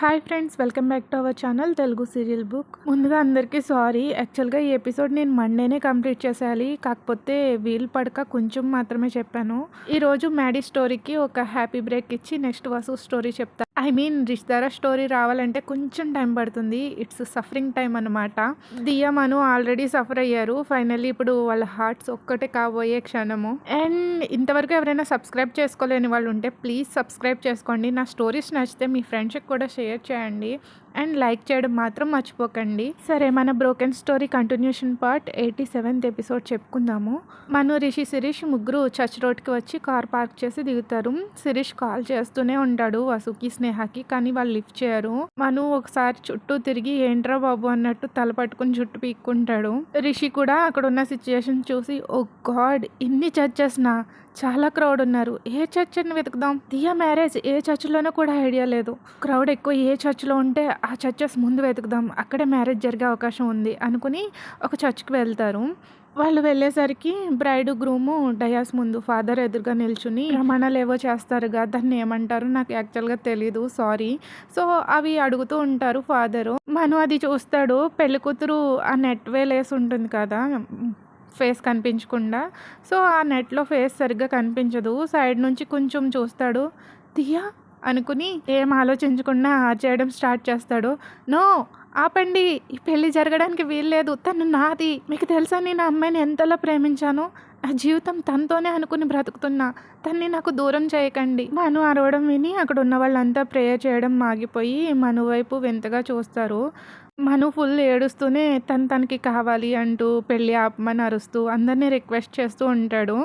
Hi friends welcome back to our channel Telugu serial book ముందుగా అందరికీ sorry యాక్చువల్గా ఈ ఎపిసోడ్ నేను మండేనే కంప్లీట్ చేసేయాలి. కాకపోతే వీలు పడక కొంచెం మాత్రమే చెప్పాను. ఈరోజు మ్యాడీ స్టోరీకి ఒక హ్యాపీ బ్రేక్ ఇచ్చి నెక్స్ట్ వసు స్టోరీ చెప్తాను ఐ మీన్ రిష్దారా స్టోరీ రావాలంటే కొంచెం టైం పడుతుంది. ఇట్స్ సఫరింగ్ టైం అనమాట దియా మను ఆల్రెడీ సఫర్ అయ్యారు. ఫైనల్లీ ఇప్పుడు వాళ్ళ హార్ట్స్ ఒక్కటే కాబోయే క్షణము. అండ్ ఇంతవరకు ఎవరైనా సబ్స్క్రైబ్ చేసుకోలేని వాళ్ళు ఉంటే ప్లీజ్ సబ్స్క్రైబ్ చేసుకోండి. నా స్టోరీస్ నచ్చితే మీ ఫ్రెండ్స్కి కూడా షేర్ చేయండి. అండ్ లైక్ చేయడం మాత్రం మర్చిపోకండి. సరే మన broken story continuation part eighty seventh episode చెప్పుకుందాము. Manu Rishi Sirish ముగ్గురు చర్చ్ రోడ్కి వచ్చి కార్ పార్క్ చేసి దిగుతారు. శిరీష్ కాల్ చేస్తూనే ఉంటాడు వసుకి స్నేహకి కానీ వాళ్ళు లిఫ్ట్ చేయరు. మను ఒకసారి చుట్టూ తిరిగి ఏంట్రా బాబు? అన్నట్టు తల పట్టుకుని చుట్టూ పీక్కుంటాడు. రిషి కూడా అక్కడ ఉన్న సిచ్యుయేషన్ చూసి ఓ గాడ్ ఇన్ని చర్చెస్నా? చాలా క్రౌడ్ ఉన్నారు. ఏ చర్చ్ని వెతుకుదాం? దియా మ్యారేజ్ ఏ చర్చిలోనో కూడా ఐడియా లేదు. క్రౌడ్ ఎక్కువ ఏ చర్చిలో ఉంటే ఆ చర్చెస్ ముందు వెతుకుదాం. అక్కడే మ్యారేజ్ జరిగే అవకాశం ఉంది అనుకుని ఒక చర్చ్కి వెళ్తారు. వాళ్ళు వెళ్ళేసరికి బ్రైడ్ గ్రూము డయాస్ ముందు ఫాదర్ ఎదురుగా నిల్చుని ప్రమాణాలు ఏవో చేస్తారుగా దాన్ని ఏమంటారు? నాకు యాక్చువల్గా తెలీదు సారీ సో అవి అడుగుతూ ఉంటారు ఫాదరు మను అది చూస్తాడు. పెళ్ళికూతురు ఆ నెట్ వేలేసి ఉంటుంది కదా. ఫేస్ కనిపించకుండా. సో ఆ నెట్లో ఫేస్ సరిగ్గా కనిపించదు. సైడ్ నుంచి కొంచెం చూస్తాడు. తీయా అనుకుని ఏం ఆలోచించకుండా చేయడం స్టార్ట్ చేస్తాడు. నో ఆపండి. ఈ పెళ్ళి జరగడానికి వీల్లేదు. తను నాది. మీకు తెలుసా నేను అమ్మాయిని ఎంతలా ప్రేమించాను? నా జీవితం తనతోనే అనుకుని బ్రతుకుతున్నా. తన్ని నాకు దూరం చేయకండి. మను అరవడం విని అక్కడ ఉన్న వాళ్ళంతా ప్రేయర్ చేయడం ఆగిపోయి మను వైపు వింతగా చూస్తారు. మను ఫుల్ ఏడుస్తూనే తను తనకి కావాలి అంటూ పెళ్ళి ఆపమని అరుస్తూ అందరినీ రిక్వెస్ట్ చేస్తూ ఉంటాడు.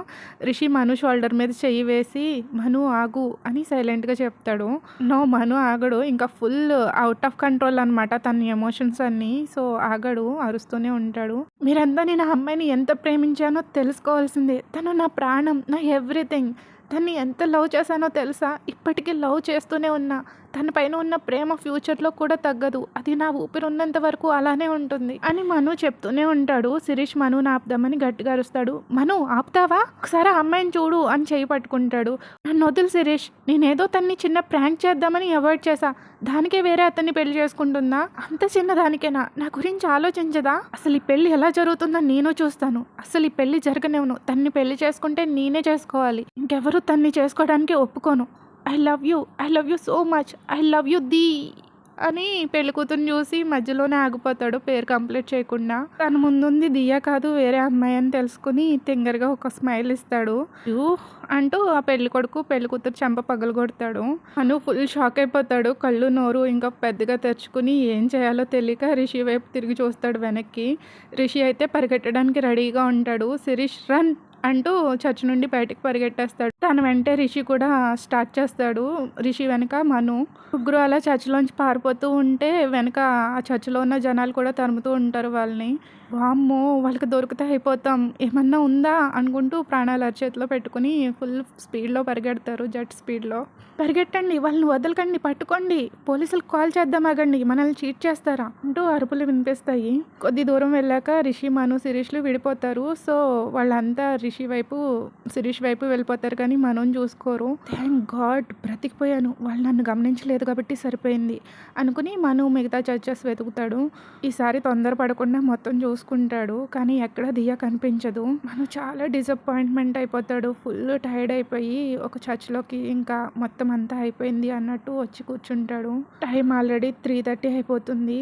రిషి మను షోల్డర్ మీద చెయ్యి వేసి మను ఆగు అని సైలెంట్గా చెప్తాడు. నో మను ఆగడు ఇంకా ఫుల్ అవుట్ ఆఫ్ కంట్రోల్ అనమాట తన ఎమోషన్స్ అన్నీ. సో ఆగడు అరుస్తూనే ఉంటాడు. మీరంతా నేను ఆ అమ్మాయిని ఎంత ప్రేమించానో తెలుసుకోవాల్సిందే. తను నా ప్రాణం నా ఎవ్రీథింగ్. తన్ని ఎంత లవ్ చేశానో తెలుసా? ఇప్పటికీ లవ్ చేస్తూనే ఉన్నా. తనపైన ఉన్న ప్రేమ ఫ్యూచర్లో కూడా తగ్గదు. అది నా ఊపిరి ఉన్నంత వరకు అలానే ఉంటుంది. అని మను చెప్తూనే ఉంటాడు. శిరీష్ మనుని ఆపుదామని గట్టిగా అరుస్తాడు. మను ఆపుతావా? ఒకసారి ఆ అమ్మాయిని చూడు అని చేయి పట్టుకుంటాడు. నన్ను వదులు శిరీష్. నేనేదో తన్ని చిన్న ప్రాంక్ చేద్దామని అవాయిడ్ చేశా. దానికే వేరే అతన్ని పెళ్ళి చేసుకుంటుందా? అంత చిన్న దానికేనా? నా గురించి ఆలోచించదా? అసలు ఈ పెళ్ళి ఎలా జరుగుతుందో నేను చూస్తాను. అసలు ఈ పెళ్ళి జరగనివ్వను. తన్ని పెళ్ళి చేసుకుంటే నేనే చేసుకోవాలి. ఇంకెవరు తన్ని చేసుకోవడానికి ఒప్పుకోను. I love you. I love you so much. I love you Di అని పెళ్ళి కూతురుని చూసి మధ్యలోనే ఆగిపోతాడు పేరు కంప్లీట్ చేయకుండా. తన ముందుంది దియా కాదు వేరే అమ్మాయి అని తెలుసుకుని తింగరగా ఒక స్మైల్ ఇస్తాడు. యూ అంటూ ఆ పెళ్ళి కొడుకు పెళ్ళి కూతురు చెంప పగలు కొడతాడు. అను ఫుల్ షాక్ అయిపోతాడు కళ్ళు నోరు ఇంకా పెద్దగా తెరుచుకుని ఏం చేయాలో తెలియక రిషి వైపు తిరిగి చూస్తాడు వెనక్కి. రిషి అయితే పరిగెట్టడానికి రెడీగా ఉంటాడు. శిరీష్ రన్! అంటూ చర్చ్ నుండి బయటకు పరిగెట్టేస్తాడు. తన వెంటే రిషి కూడా స్టార్ట్ చేస్తాడు. రిషి వెనక మను. ముగ్గురు అలా చర్చిలోంచి పారిపోతూ ఉంటే వెనక ఆ చర్చిలో ఉన్న జనాలు కూడా తరుముతూ ఉంటారు వాళ్ళని. వామ్మో వాళ్ళకి దొరికితే అయిపోతాం. ఏమన్నా ఉందా? అనుకుంటూ ప్రాణాలు అరచేతిలో పెట్టుకుని ఫుల్ స్పీడ్లో పరిగెడతారు జెట్ స్పీడ్లో. పరిగెట్టండి వాళ్ళని వదలకండి పట్టుకోండి. పోలీసులకు కాల్ చేద్దాం ఆగండి మనల్ని చీట్ చేస్తారా? అంటూ అరుపులు వినిపిస్తాయి. కొద్ది దూరం వెళ్ళాక రిషి మను శిరీష్లు విడిపోతారు. సో వాళ్ళంతా రిషి వైపు శిరీష్ వైపు వెళ్ళిపోతారు కానీ మనోని చూసుకోరు. థ్యాంక్ గాడ్ బ్రతికిపోయాను. వాళ్ళు నన్ను గమనించలేదు కాబట్టి సరిపోయింది అనుకుని మను మిగతా చర్చస్ వెతుకుతాడు. ఈసారి తొందర పడకుండా మొత్తం చూసుకుంటాడు కానీ ఎక్కడ దియ కనిపించదు. మనం చాలా డిసప్పాయింట్మెంట్ అయిపోతాడు. ఫుల్ టైర్డ్ అయిపోయి ఒక చర్చ్లోకి ఇంకా మొత్తం అంతా అయిపోయింది అన్నట్టు వచ్చి కూర్చుంటాడు. టైం ఆల్రెడీ త్రీ థర్టీ అయిపోతుంది.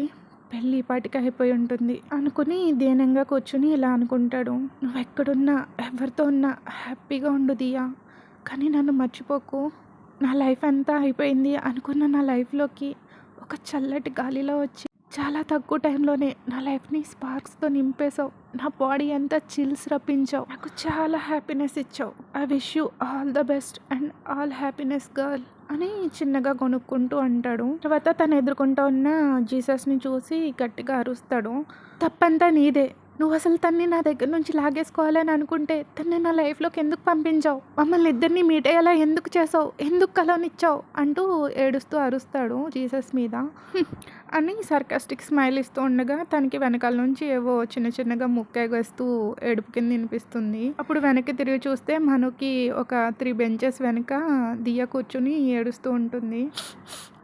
పెళ్ళి పాటికి అయిపోయి ఉంటుంది. అనుకుని దీనంగా కూర్చుని ఇలా అనుకుంటాడు. నువ్వు ఎక్కడున్నా ఎవరితో ఉన్నా హ్యాపీగా ఉండు దియా కానీ నన్ను మర్చిపోకు. నా లైఫ్ అంతా అయిపోయింది అనుకున్న నా లైఫ్లోకి ఒక చల్లటి గాలిలో వచ్చి చాలా తక్కువ టైంలోనే నా లైఫ్ని స్పార్క్స్తో నింపేశావు. నా బాడీ అంతా చిల్స్ రప్పించావు. నాకు చాలా హ్యాపీనెస్ ఇచ్చావు. I wish you all the best and all happiness girl అని చిన్నగా కొనుక్కుంటూ అంటాడు. తర్వాత తను ఎదుర్కొంటూ ఉన్న జీసస్ని చూసి గట్టిగా అరుస్తాడు. తప్పంతా నీదే. నువ్వు అసలు తన్ని నా దగ్గర నుంచి లాగేసుకోవాలని అనుకుంటే తన్ని నా లైఫ్లోకి ఎందుకు పంపించావు? మమ్మల్ని ఇద్దరిని మీట్ అయ్యేలా ఎందుకు చేసావు? ఎందుకు కలవనిచ్చావు? అంటూ ఏడుస్తూ అరుస్తాడు జీసస్ మీద. అని సర్కాస్టిక్ స్మైల్ ఇస్తూ ఉండగా తనకి వెనకాల నుంచి ఏవో చిన్న చిన్నగా ముక్కేగేస్తూ ఏడుపు కింద వినిపిస్తుంది. అప్పుడు వెనక్కి తిరిగి చూస్తే మనకి ఒక త్రీ బెంచెస్ వెనక దియ్య కూర్చుని ఏడుస్తూ ఉంటుంది.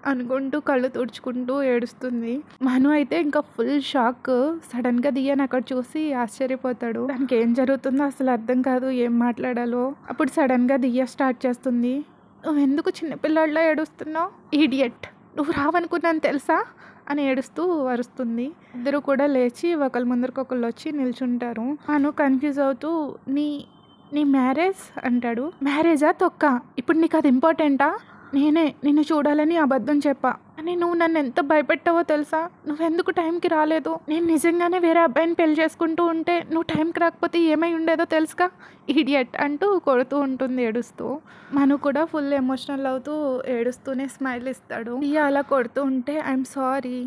అనుకుంటూ కళ్ళు తుడుచుకుంటూ ఏడుస్తుంది. మను అయితే ఇంకా ఫుల్ షాక్. సడన్గా దియాని అక్కడ చూసి ఆశ్చర్యపోతాడు. దానికి ఏం జరుగుతుందో అసలు అర్థం కాదు ఏం మాట్లాడాలో. అప్పుడు సడన్గా దియ్య స్టార్ట్ చేస్తుంది. నువ్వు ఎందుకు చిన్నపిల్లాడిలో ఏడుస్తున్నావు? ఈడియట్ నువ్వు రావనుకున్నాను తెలుసా? అని ఏడుస్తూ అరుస్తుంది. ఇద్దరు కూడా లేచి ఒకళ్ళ ముందరికి ఒకళ్ళు వచ్చి నిల్చుంటారు. అను కన్ఫ్యూజ్ అవుతూ నీ నీ మ్యారేజ్? అంటాడు. మ్యారేజా? తొక్క? ఇప్పుడు నీకు అది ఇంపార్టెంటా నేనే నిన్ను చూడాలని అబద్ధం చెప్పా. అని నువ్వు నన్ను ఎంత భయపెట్టావో తెలుసా? నువ్వెందుకు టైంకి రాలేదు? నేను నిజంగానే వేరే అబ్బాయిని పెళ్ళి చేసుకుంటూ ఉంటే నువ్వు టైంకి రాకపోతే ఏమై ఉండేదో తెలుసుగా? ఈడియట్ అంటూ కొడుతూ ఉంటుంది ఏడుస్తూ. మను కూడా ఫుల్ ఎమోషనల్ అవుతూ ఏడుస్తూనే స్మైల్ ఇస్తాడు. ఇక అలా కొడుతూ ఉంటే I'm sorry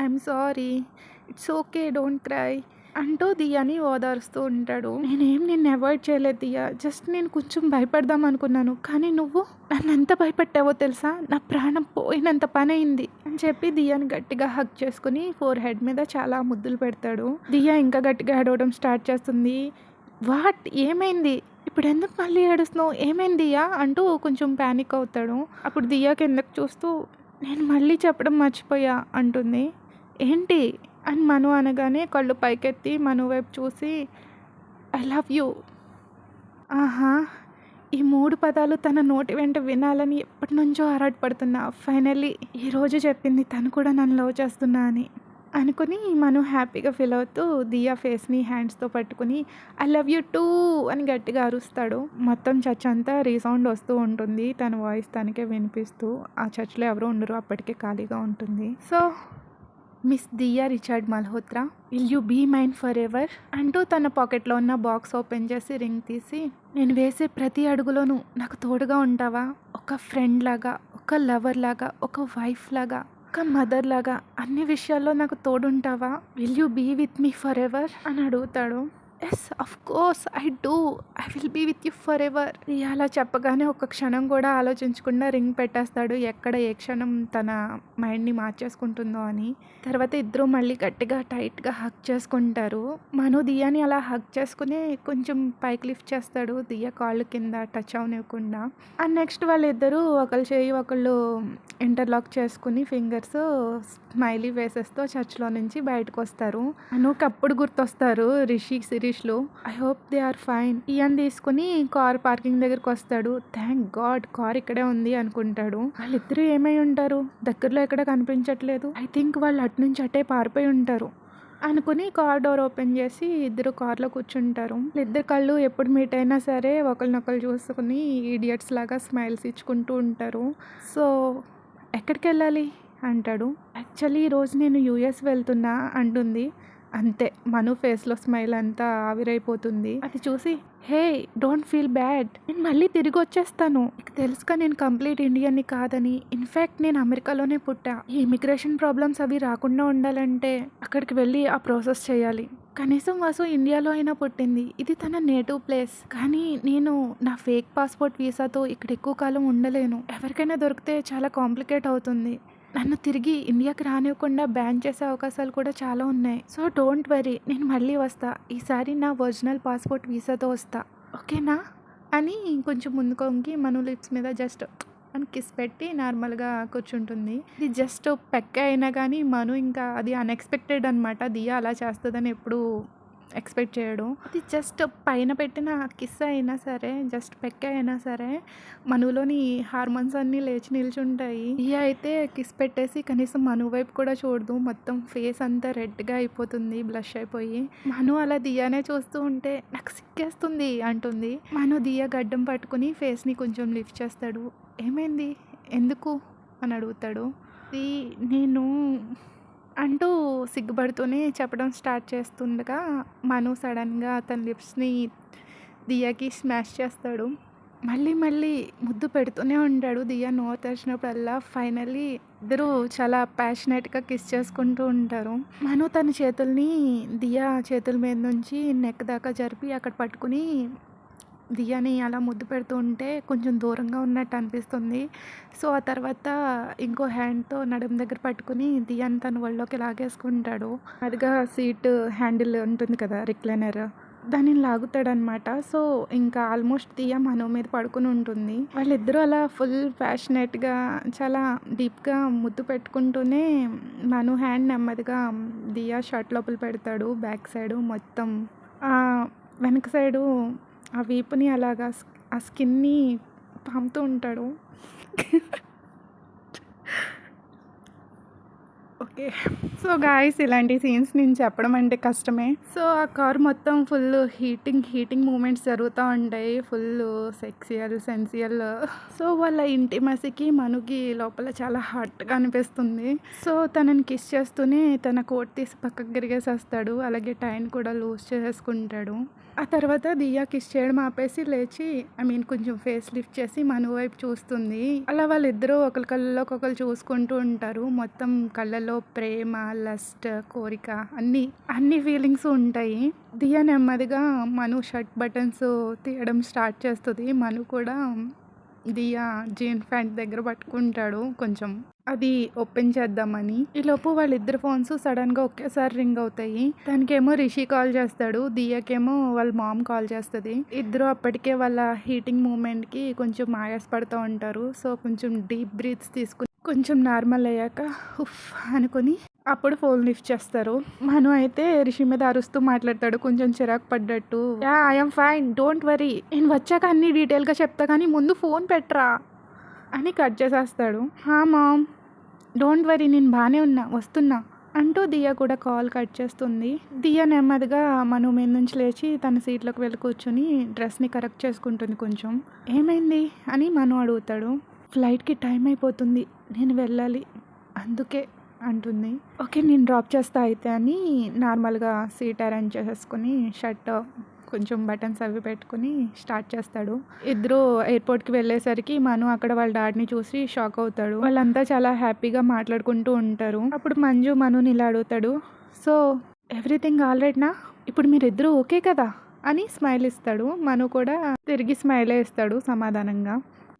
I'm sorry it's okay don't cry అంటూ దియాని ఓదారుస్తూ ఉంటాడు. నేనేం నిన్ను అవాయిడ్ చేయలేదు దియా. జస్ట్ నేను కొంచెం భయపడదాం అనుకున్నాను. కానీ నువ్వు నన్ను ఎంత భయపెట్టావో తెలుసా? నా ప్రాణం పోయినంత పని అయింది. అని చెప్పి దియాని గట్టిగా హక్ చేసుకుని ఫోర్ హెడ్ మీద చాలా ముద్దులు పెడతాడు. దియా ఇంకా గట్టిగా ఏడవడం స్టార్ట్ చేస్తుంది. వాట్? ఏమైంది? ఇప్పుడు ఎందుకు మళ్ళీ ఏడుస్తున్నావు? ఏమైందియా అంటూ కొంచెం ప్యానిక్ అవుతాడు. అప్పుడు దియా కిందకు చూస్తూ నేను మళ్ళీ చెప్పడం మర్చిపోయా అంటుంది. ఏంటి? అండ్ మను అనగానే కళ్ళు పైకెత్తి మను వైపు చూసి ఐ లవ్ యూ. ఆహా ఈ మూడు పదాలు తన నోటి వెంట వినాలని ఎప్పటి నుంచో ఆరాటపడుతున్నా. ఫైనల్లీ ఈరోజు చెప్పింది తను కూడా నన్ను లవ్ చేస్తున్నా అని అనుకుని మను హ్యాపీగా ఫీల్ అవుతూ దియా ఫేస్ని హ్యాండ్స్తో పట్టుకుని ఐ లవ్ యూ టూ అని గట్టిగా అరుస్తాడు. మొత్తం చర్చ్ అంతా రీసౌండ్ వస్తూ ఉంటుంది. తన వాయిస్ తనకే వినిపిస్తూ ఆ చర్చ్లో ఎవరు ఉండరు. అప్పటికే ఖాళీగా ఉంటుంది. So miss Diya Richard Malhotra will you be mine forever అంటూ తన పాకెట్లో ఉన్న బాక్స్ ఓపెన్ చేసి రింగ్ తీసి నేను వేసే ప్రతి అడుగులోనూ నాకు తోడుగా ఉంటావా? ఒక ఫ్రెండ్ లాగా ఒక లవర్ లాగా ఒక వైఫ్ లాగా ఒక మదర్ లాగా అన్ని విషయాల్లో నాకు తోడుంటావా? Will you be with me forever అని అడుగుతాడు. Yes of course I do I will be with you forever అలా చెప్పగానే ఒక క్షణం కూడా ఆలోచించకుండా రింగ్ పెట్టేస్తాడు. ఎక్కడ ఏ క్షణం తన మైండ్ని మార్చేసుకుంటుందో అని. తర్వాత ఇద్దరు మళ్ళీ గట్టిగా టైట్గా హక్ చేసుకుంటారు. మను దియాని అలా హక్ చేసుకుని కొంచెం పైకి లిఫ్ట్ చేస్తాడు. దియ కాళ్ళు కింద టచ్ అవనివ్వకుండా. అండ్ నెక్స్ట్ వాళ్ళిద్దరూ ఒకళ్ళు చేయి ఒకళ్ళు ఇంటర్లాక్ చేసుకుని ఫింగర్స్ స్మైలీ వేసేస్తూ చర్చ్లో నుంచి బయటకు వస్తారు అనుకప్పుడు గుర్తొస్తారు. రిషి ఇంగ్లీష్లో. I hope they are fine. ఇయన్ తీసుకుని కార్ పార్కింగ్ దగ్గరకు వస్తాడు. థ్యాంక్ గాడ్ కార్ ఇక్కడే ఉంది అనుకుంటాడు. వాళ్ళిద్దరూ ఏమై ఉంటారు? దగ్గరలో ఎక్కడ కనిపించట్లేదు. ఐ థింక్ వాళ్ళు అటు నుంచి అటే పారిపోయి ఉంటారు అనుకుని కార్ డోర్ ఓపెన్ చేసి ఇద్దరు కార్లో కూర్చుంటారు. ఇద్దరు కళ్ళు ఎప్పుడు మీట్ అయినా సరే ఒకరినొకరు చూసుకుని ఈడియట్స్ లాగా స్మైల్స్ ఇచ్చుకుంటూ ఉంటారు. సో ఎక్కడికి వెళ్ళాలి అంటాడు. యాక్చువల్లీ ఈరోజు నేను యూఎస్ వెళ్తున్నా అంటుంది. అంతే. మను ఫేస్లో స్మైల్ అంతా ఆవిరైపోతుంది. అది చూసి హే డోంట్ ఫీల్ బ్యాడ్. నేను మళ్ళీ తిరిగి వచ్చేస్తాను. నీకు తెలుసుగా నేను కంప్లీట్ ఇండియన్ని కాదని. ఇన్ఫ్యాక్ట్ నేను అమెరికాలోనే పుట్టా. ఈ ఇమిగ్రేషన్ ప్రాబ్లమ్స్ అవి రాకుండా ఉండాలంటే అక్కడికి వెళ్ళి ఆ ప్రాసెస్ చేయాలి. కనీసం వాసు ఇండియాలో అయినా పుట్టింది. ఇది తన నేటివ్ ప్లేస్. కానీ నేను నా ఫేక్ పాస్పోర్ట్ వీసాతో ఇక్కడ ఎక్కువ కాలం ఉండలేను. ఎవరికైనా దొరికితే చాలా కాంప్లికేట్ అవుతుంది. నన్ను తిరిగి ఇండియాకి రానివ్వకుండా బ్యాన్ చేసే అవకాశాలు కూడా చాలా ఉన్నాయి. సో డోంట్ వరీ నేను మళ్ళీ వస్తా. ఈసారి నా ఒరిజినల్ పాస్పోర్ట్ వీసాతో వస్తా. ఓకేనా? అని కొంచెం ముందుకు మన లిప్స్ మీద జస్ట్ అని కిస్ పెట్టి నార్మల్గా కూర్చుంటుంది. ఇది జస్ట్ పెక్క అయినా కానీ మను ఇంకా అది అన్ఎక్స్పెక్టెడ్ అనమాట దియా అలా చేస్తుందని ఎప్పుడు ఎక్స్పెక్ట్ చేయడు. అది జస్ట్ పైన పెట్టిన కిస్ అయినా సరే జస్ట్ పెక్క అయినా సరే మనులోని హార్మోన్స్ అన్నీ లేచి నిల్చుంటాయి. ఇవి అయితే కిస్ పెట్టేసి కనీసం మను వైపు కూడా చూడదు. మొత్తం ఫేస్ అంతా రెడ్గా అయిపోతుంది బ్లష్ అయిపోయి. మను అలా దియానే చూస్తూ ఉంటే నాకు సిక్కేస్తుంది అంటుంది. మను దియా గడ్డం పట్టుకుని ఫేస్ని కొంచెం లిఫ్ట్ చేస్తాడు. ఏమైంది? ఎందుకు? అని అడుగుతాడు. "ఇది నేను అంటూ సిగ్గుపడుతూనే చెప్పడం స్టార్ట్ చేస్తుండగా మను సడన్గా తన లిప్స్ని దియాకి స్మాష్ చేస్తాడు. మళ్ళీ మళ్ళీ ముద్దు పెడుతూనే ఉంటాడు దియా నోరు తెరిచినప్పుడల్లా. ఫైనల్లీ ఇద్దరు చాలా ప్యాషనెట్గా కిస్ చేసుకుంటూ ఉంటారు. మను తన చేతుల్ని దియా చేతుల మీద నుంచి నెక్ దాకా జరిపి అక్కడ పట్టుకుని దియాని అలా ముద్దు పెడుతూ ఉంటే కొంచెం దూరంగా ఉన్నట్టు అనిపిస్తుంది. సో ఆ తర్వాత ఇంకో హ్యాండ్తో నడుము దగ్గర పట్టుకుని దియాని తన ఒళ్ళోకి లాగేసుకుంటాడు. అదిగా సీట్ హ్యాండిల్ ఉంటుంది కదా రిక్లైనర్. దానిని లాగుతాడనమాట. సో ఇంకా ఆల్మోస్ట్ దియా మను మీద పడుకుని ఉంటుంది. వాళ్ళిద్దరూ అలా ఫుల్ ప్యాషనెట్గా చాలా డీప్గా ముద్దు పెట్టుకుంటూనే మను హ్యాండ్ నెమ్మదిగా దియా షర్ట్ లోపల పెడతాడు బ్యాక్ సైడ్ మొత్తం. వెనక సైడు ఆ వీపుని అలాగా ఆ స్కిన్ని పాముతూ ఉంటాడు. ఓకే. సో గాయస్ ఇలాంటి సీన్స్ నేను చెప్పడం అంటే కష్టమే. సో ఆ కార్ మొత్తం ఫుల్ హీటింగ్ హీటింగ్ మూమెంట్స్ జరుగుతూ ఉంటాయి. ఫుల్ సెక్సియల్ సెన్సియల్. సో వాళ్ళ ఇంటిమసికి మనుకి లోపల చాలా హాట్గా అనిపిస్తుంది. సో తనని కిస్ చేస్తూనే తన కోట్ తీసి పక్కకు గిరిగేసేస్తాడు అలాగే టైం కూడా లూజ్ చేసేసుకుంటాడు. ఆ తర్వాత దియా కిస్ చేయడం ఆపేసి లేచి ఐ మీన్ కొంచెం ఫేస్ లిఫ్ట్ చేసి మను వైపు చూస్తుంది. అలా వాళ్ళిద్దరూ ఒకరి కళ్ళలోకి ఒకరు చూసుకుంటూ ఉంటారు. మొత్తం కళ్ళలో ప్రేమ లస్ట్ కోరిక అన్ని అన్ని ఫీలింగ్స్ ఉంటాయి. దియా నెమ్మదిగా మను షర్ట్ బటన్స్ తీయడం స్టార్ట్ చేస్తుంది. మను కూడా దియా జీన్ ప్యాంట్ దగ్గర పట్టుకుంటాడు కొంచెం. అది ఓపెన్ చేద్దామని. ఈలోపు వాళ్ళిద్దరు ఫోన్స్ సడన్గా ఒకేసారి రింగ్ అవుతాయి. దానికేమో రిషి కాల్ చేస్తాడు దియాకేమో వాళ్ళ మామ్ కాల్ చేస్తుంది. ఇద్దరు అప్పటికే వాళ్ళ హీటింగ్ మూమెంట్కి కొంచెం ఆయాస పడుతూ ఉంటారు. సో కొంచెం డీప్ బ్రీత్స్ తీసుకుని కొంచెం నార్మల్ అయ్యాక ఉఫ్ అనుకుని అప్పుడు ఫోన్ లిఫ్ట్ చేస్తారు. మను అయితే రిషి మీద అరుస్తూ మాట్లాడతాడు కొంచెం చిరాకు పడ్డట్టు. I'm fine don't worry. నేను వచ్చాక అన్ని డీటెయిల్గా చెప్తా కానీ ముందు ఫోన్ పెట్టరా? అని కట్ చేసేస్తాడు. హా మామ్ డోంట్ వరీ నేను బాగానే ఉన్నా వస్తున్నా అంటూ దియా కూడా కాల్ కట్ చేస్తుంది. దియా నెమ్మదిగా మను మీద నుంచి లేచి తన సీట్లోకి వెళ్ళి కూర్చొని డ్రెస్ని కరెక్ట్ చేసుకుంటుంది కొంచెం. ఏమైంది? అని మను అడుగుతాడు. ఫ్లైట్కి టైం అయిపోతుంది నేను వెళ్ళాలి అందుకే అంటుంది. ఓకే నేను డ్రాప్ చేస్తా అయితే అని నార్మల్గా సీట్ అరేంజ్ చేసేసుకుని షర్ట్ కొంచెం బటన్స్ అవి పెట్టుకుని స్టార్ట్ చేస్తాడు. ఇద్దరు ఎయిర్పోర్ట్కి వెళ్ళేసరికి మను అక్కడ వాళ్ళ డాడీని చూసి షాక్ అవుతాడు. వాళ్ళంతా చాలా హ్యాపీగా మాట్లాడుకుంటూ ఉంటారు. అప్పుడు మంజు మనుని ఇలా అడుగుతాడు సో ఎవ్రీథింగ్ ఆల్రెడీనా ఇప్పుడు మీరిద్దరూ ఓకే కదా? అని స్మైల్ ఇస్తాడు. మను కూడా తిరిగి స్మైల్ ఇస్తాడు సమాధానంగా.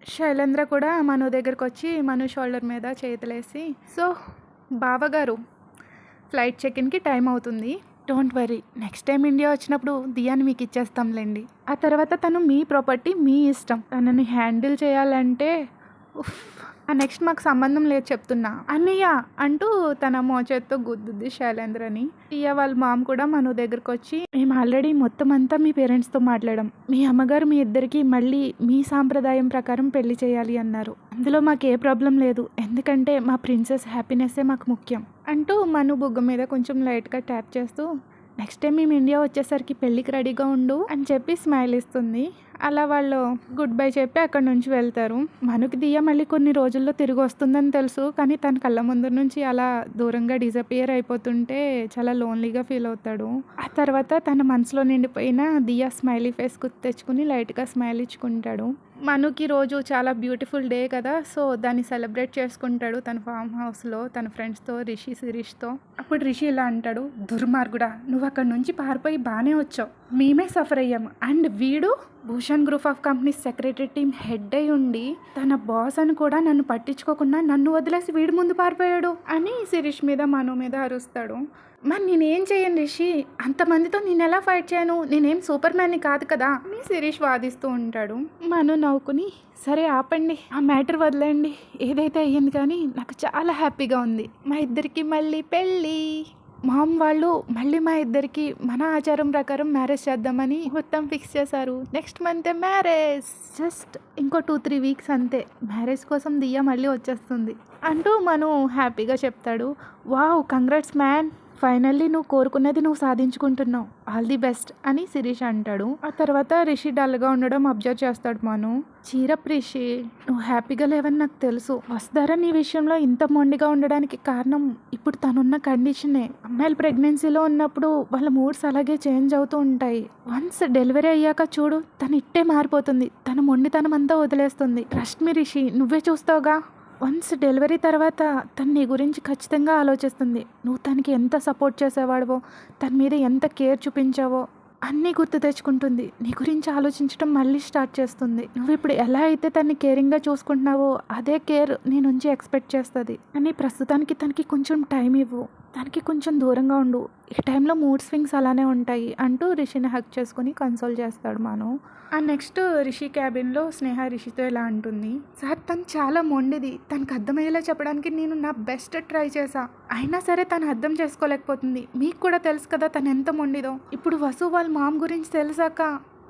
శైలేంద్ర కూడా మను దగ్గరకు వచ్చి మను షోల్డర్ మీద చేతులేసి సో బావగారు ఫ్లైట్ చెక్ ఇన్కి టైం అవుతుంది. Don't worry next time India వచ్చినప్పుడు దియాని మీకు ఇచ్చేస్తాంలేండి. ఆ తర్వాత తను మీ ప్రాపర్టీ మీ ఇష్టం. తనని హ్యాండిల్ చేయాలంటే ఉఫ్. నెక్స్ట్ మాకు సంబంధం లేదు చెప్తున్నా. అన్నయ్య అంటూ తన మోచేత్తో గుద్దుద్ది శైలేంద్రని. దియా వాళ్ళ మామ్ కూడా మన దగ్గరకు వచ్చి మేము ఆల్రెడీ మొత్తం అంతా మీ పేరెంట్స్తో మాట్లాడాం. మీ అమ్మగారు మీ ఇద్దరికి మళ్ళీ మీ సాంప్రదాయం ప్రకారం పెళ్ళి చేయాలి అన్నారు. అందులో మాకు ఏ ప్రాబ్లం లేదు. ఎందుకంటే మా ప్రిన్సెస్ హ్యాపీనెస్సే మాకు ముఖ్యం. అంటూ మను బుగ్గ మీద కొంచెం లైట్గా ట్యాప్ చేస్తూ నెక్స్ట్ టైం మేము ఇండియా వచ్చేసరికి పెళ్ళికి రెడీగా ఉండు అని చెప్పి స్మైల్ ఇస్తుంది. అలా వాళ్ళు గుడ్ బై చెప్పి అక్కడ నుంచి వెళ్తారు. మనకు దియ్య మళ్ళీ కొన్ని రోజుల్లో తిరిగి వస్తుందని తెలుసు. కానీ తన కళ్ళ ముందు నుంచి అలా దూరంగా డిజపియర్ అయిపోతుంటే చాలా లోన్లీగా ఫీల్ అవుతాడు. ఆ తర్వాత తన మనసులో నిండిపోయిన దియా స్మైలీ ఫేస్ గుర్తు తెచ్చుకుని లైట్గా స్మైల్ ఇచ్చుకుంటాడు. మనుకి రోజు చాలా బ్యూటిఫుల్ డే కదా. సో దాన్ని సెలబ్రేట్ చేసుకుంటాడు తన ఫామ్ హౌస్లో తన ఫ్రెండ్స్తో రిషి శిరీష్తో అప్పుడు రిషి ఇలా అంటాడు దుర్మార్గుడా నువ్వు అక్కడ నుంచి పారిపోయి బాగానే వచ్చావు. మేమే సఫర్ అయ్యాము. అండ్ వీడు Bhushan group of companies secretary team head అయి ఉండి తన బాస్ అని కూడా నన్ను పట్టించుకోకుండా నన్ను వదిలేసి వీడి ముందు పారిపోయాడు అని శిరీష్ మీద మను మీద అరుస్తాడు. మరి నేనేం చేయను రిషి? అంతమందితో నేను ఎలా ఫైట్ చేయను? నేనేం సూపర్ మ్యాన్ని కాదు కదా అని శిరీష్ వాదిస్తూ ఉంటాడు. మను నవ్వుకుని సరే ఆపండి ఆ మ్యాటర్ వదిలేండి ఏదైతే అయ్యింది కానీ నాకు చాలా హ్యాపీగా ఉంది. మా ఇద్దరికి మళ్ళీ పెళ్ళి. మామ్ వాళ్ళు మళ్ళీ మా ఇద్దరికి మన ఆచారం ప్రకారం మ్యారేజ్ చేద్దామని మొత్తం ఫిక్స్ చేశారు. Next month marriage. జస్ట్ ఇంకో టూ త్రీ వీక్స్ అంతే. మ్యారేజ్ కోసం దియ్య మళ్ళీ వచ్చేస్తుంది. అంటూ మను హ్యాపీగా చెప్తాడు. వావ్ కంగ్రాట్స్ మ్యాన్ ఫైనల్లీ నువ్వు కోరుకున్నది నువ్వు సాధించుకుంటున్నావు. ఆల్ ది బెస్ట్ అని శిరీష్ అంటాడు. ఆ తర్వాత రిషి డల్గా ఉండడం అబ్జర్వ్ చేస్తాడు మను. చీరప్ రిషి నువ్వు హ్యాపీగా లేవని నాకు తెలుసు. వస్తారా నీ విషయంలో ఇంత మొండిగా ఉండడానికి కారణం ఇప్పుడు తనున్న కండిషనే. అమ్మాయిలు ప్రెగ్నెన్సీలో ఉన్నప్పుడు వాళ్ళ మూడ్స్ అలాగే చేంజ్ అవుతూ ఉంటాయి. వన్స్ డెలివరీ అయ్యాక చూడు తను ఇట్టే మారిపోతుంది. తన మొండితనం అంతా వదిలేస్తుంది. ట్రస్ట్ మీ రిషి నువ్వే చూస్తావుగా? వన్స్ డెలివరీ తర్వాత తను నీ గురించి ఖచ్చితంగా ఆలోచిస్తుంది. నువ్వు తనకి ఎంత సపోర్ట్ చేసేవాడవో తన మీద ఎంత కేర్ చూపించావో అన్నీ గుర్తు తెచ్చుకుంటుంది. నీ గురించి ఆలోచించడం మళ్ళీ స్టార్ట్ చేస్తుంది. నువ్వు ఇప్పుడు ఎలా అయితే తన్ని కేరింగ్గా చూసుకుంటున్నావో అదే కేర్ నీ నుంచి ఎక్స్పెక్ట్ చేస్తుంది. కానీ ప్రస్తుతానికి తనకి కొంచెం టైం ఇవ్వు. దానికి కొంచెం దూరంగా ఉండు. ఈ టైంలో మూడ్ స్వింగ్స్ అలానే ఉంటాయి అంటూ రిషిని హక్ చేసుకుని కన్సోల్ చేస్తాడు మాను. ఆ నెక్స్ట్ రిషి క్యాబిన్లో స్నేహ రిషితో ఇలా అంటుంది? సార్ తను చాలా మొండిది. తనకు అర్థమయ్యేలా చెప్పడానికి నేను నా బెస్ట్ ట్రై చేశా. అయినా సరే తను అర్థం చేసుకోలేకపోతుంది. మీకు కూడా తెలుసు కదా తను ఎంత మొండిదో. ఇప్పుడు వసు వాళ్ళ మామ గురించి తెలిసాక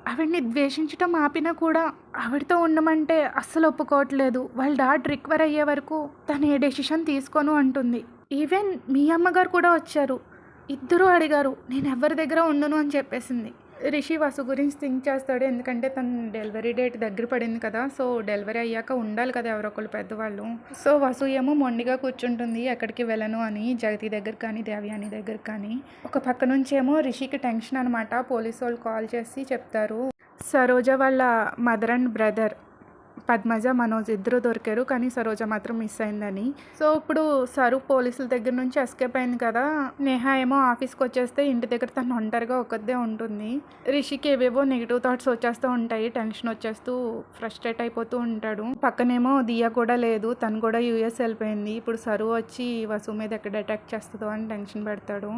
ఆవిడ్ని ద్వేషించటం ఆపినా కూడా ఆవిడతో ఉండమంటే అస్సలు ఒప్పుకోవట్లేదు. వాళ్ళ డాడ్ రిక్వర్ అయ్యే వరకు తను ఏ డెసిషన్ తీసుకోను అంటుంది. ఈవెన్ మీ అమ్మగారు కూడా వచ్చారు. ఇద్దరూ అడిగారు నేను ఎవరి దగ్గర ఉండను? అని చెప్పేసింది. రిషి వసు గురించి థింక్ చేస్తాడు ఎందుకంటే తన డెలివరీ డేట్ దగ్గర పడింది కదా సో డెలివరీ అయ్యాక ఉండాలి కదా ఎవరొకరు పెద్దవాళ్ళు. సో వసు ఏమో మొండిగా కూర్చుంటుంది ఎక్కడికి వెళ్ళను? అని జగతి దగ్గర కానీ దేవయాని దగ్గర కానీ. ఒక పక్క నుంచి ఏమో రిషికి టెన్షన్ అనమాట పోలీసు వాళ్ళు కాల్ చేసి చెప్తారు. సరోజ వాళ్ళ mother and brother. Padmaja Manoj ఇద్దరు దొరికారు కానీ సరోజ మాత్రం మిస్ అయిందని. సో ఇప్పుడు సరు పోలీసుల దగ్గర నుంచి ఎస్కేప్ అయింది కదా నేహ ఏమో ఆఫీస్కి వచ్చేస్తే ఇంటి దగ్గర తను ఒంటరిగా ఒకదే ఉంటుంది. రిషికి ఏవేవో నెగిటివ్ థాట్స్ వచ్చేస్తూ ఉంటాయి టెన్షన్ వచ్చేస్తూ ఫ్రస్ట్రేట్ అయిపోతూ ఉంటాడు. పక్కనేమో దియా కూడా లేదు తను కూడా యూఎస్ వెళ్ళిపోయింది. ఇప్పుడు సరు వచ్చి వసు మీద ఎక్కడ అటాక్ చేస్తుందో అని టెన్షన్ పెడతాడు.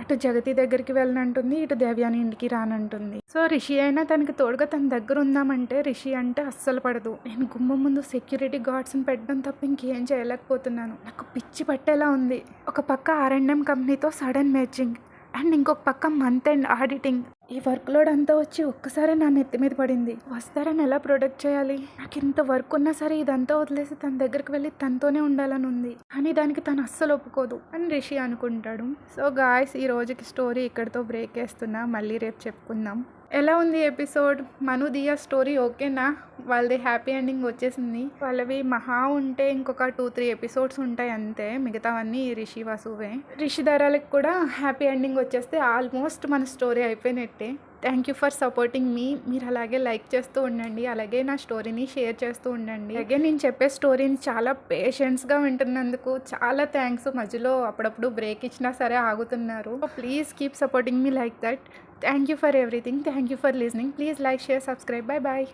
అటు జగతి దగ్గరికి వెళ్ళనంటుంది ఇటు దేవ్యాని ఇంటికి రానంటుంది. సో రిషి అయినా తనకి తోడుగా తన దగ్గర ఉందామంటే రిషి అంటే అస్సలు పడదు. నేను గుమ్మం ముందు సెక్యూరిటీ గార్డ్స్ని పెట్టడం తప్ప ఇంకేం చేయలేకపోతున్నాను. నాకు పిచ్చి పట్టేలా ఉంది. ఒక పక్క ఆర్ఎండ్ఎం కంపెనీతో సడన్ మ్యాచింగ్ అండ్ ఇంకొక పక్క మంత్ అండ్ ఆడిటింగ్ ఈ వర్క్ లోడ్ అంతా వచ్చి ఒక్కసారి నా నెత్తి మీద పడింది. వస్తారని ఎలా ప్రొడక్ట్ చేయాలి? నాకు ఇంత వర్క్ ఉన్నా సరే ఇదంతా వదిలేసి తన దగ్గరికి వెళ్ళి తనతోనే ఉండాలని ఉంది. కానీ దానికి తను అస్సలు ఒప్పుకోదు. అని రిషి అనుకుంటాడు. సో గాయస్ ఈ రోజుకి స్టోరీ ఇక్కడితో బ్రేక్ వేస్తున్నా మళ్ళీ రేపు చెప్పుకుందాం. ఎలా ఉంది ఎపిసోడ్? మను దియా స్టోరీ ఓకేనా? వాళ్ళది హ్యాపీ ఎండింగ్ వచ్చేసింది. వాళ్ళవి మహా ఉంటే ఇంకొక టూ త్రీ ఎపిసోడ్స్ ఉంటాయి అంతే. మిగతావన్నీ రిషి వసువే. రిషి ధరలకు కూడా హ్యాపీ ఎండింగ్ వచ్చేస్తే ఆల్మోస్ట్ మన స్టోరీ అయిపోయినట్టే. Thank you for supporting me. మీరు అలాగే లైక్ చేస్తూ ఉండండి. అలాగే నా స్టోరీని షేర్ చేస్తూ ఉండండి. అలాగే నేను చెప్పే స్టోరీని చాలా పేషెన్స్గా వింటున్నందుకు చాలా థ్యాంక్స్. మధ్యలో అప్పుడప్పుడు బ్రేక్ ఇచ్చినా సరే ఆగుతున్నారు. Please keep supporting me like that Thank you for everything. Thank you for listening. Please like, share, subscribe. Bye bye.